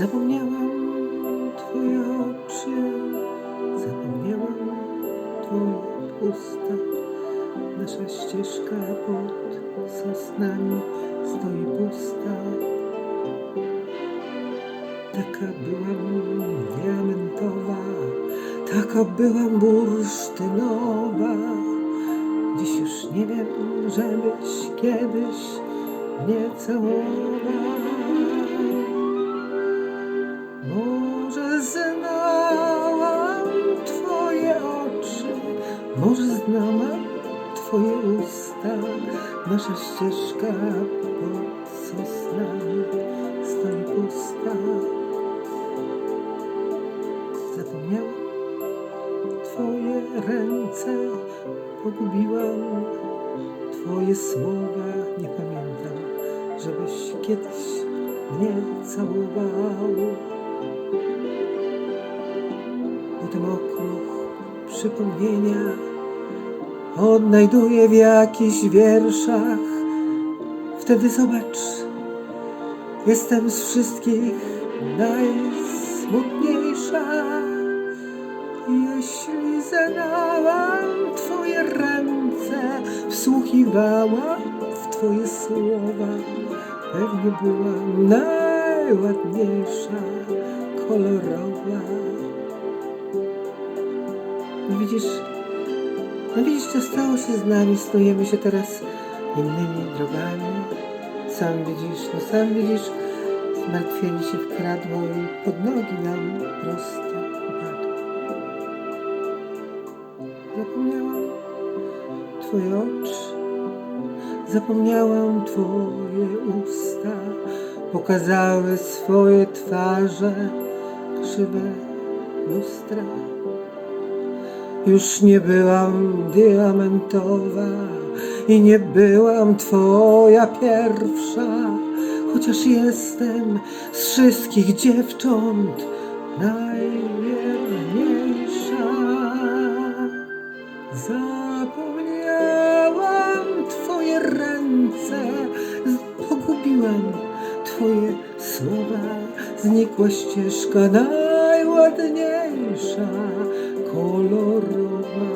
Zapomniałam Twoje oczy, zapomniałam Twoje usta. Nasza ścieżka pod sosnami stoi pusta. Taka byłam diamentowa, taka byłam bursztynowa. Dziś już nie wiem, żebyś kiedyś mnie całował. Może znałam Twoje usta. Nasza ścieżka pod sosnami stoi pusta. Zapomniałam Twoje ręce, pogubiłam Twoje słowa. Nie pamiętam, żebyś kiedyś mnie całował. Potem okruch przypomnienia odnajduję w jakichś wierszach. Wtedy zobacz, jestem z wszystkich najsmutniejsza. Jeśli zanałam Twoje ręce, wsłuchiwałam w Twoje słowa, pewnie byłam najładniejsza, kolorowa. No widzisz, no widzisz, co stało się z nami, snujemy się teraz innymi drogami. Sam widzisz, no sam widzisz, zmartwienie się wkradło i pod nogi nam prosto upadło. Zapomniałam Twoje oczy, zapomniałam Twoje usta, pokazały swoje twarze, krzywe lustra. Już nie byłam diamentowa i nie byłam Twoja pierwsza, chociaż jestem z wszystkich dziewcząt najwierniejsza. Zapomniałam Twoje ręce, pogubiłam Twoje słowa, znikła ścieżka najładniejsza, color rojo.